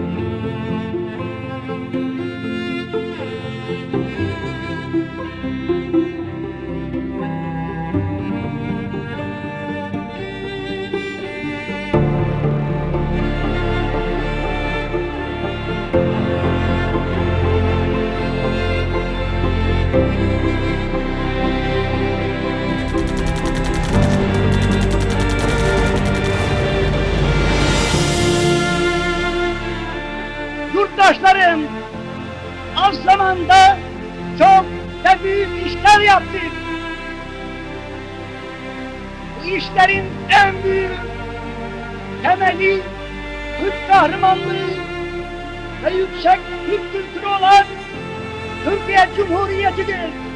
for you. Az zamanda çok ve büyük işler yaptık. Bu işlerin en büyük temeli Türk kahramanlığı ve yüksek Türk kültürü olan Türkiye Cumhuriyeti'dir.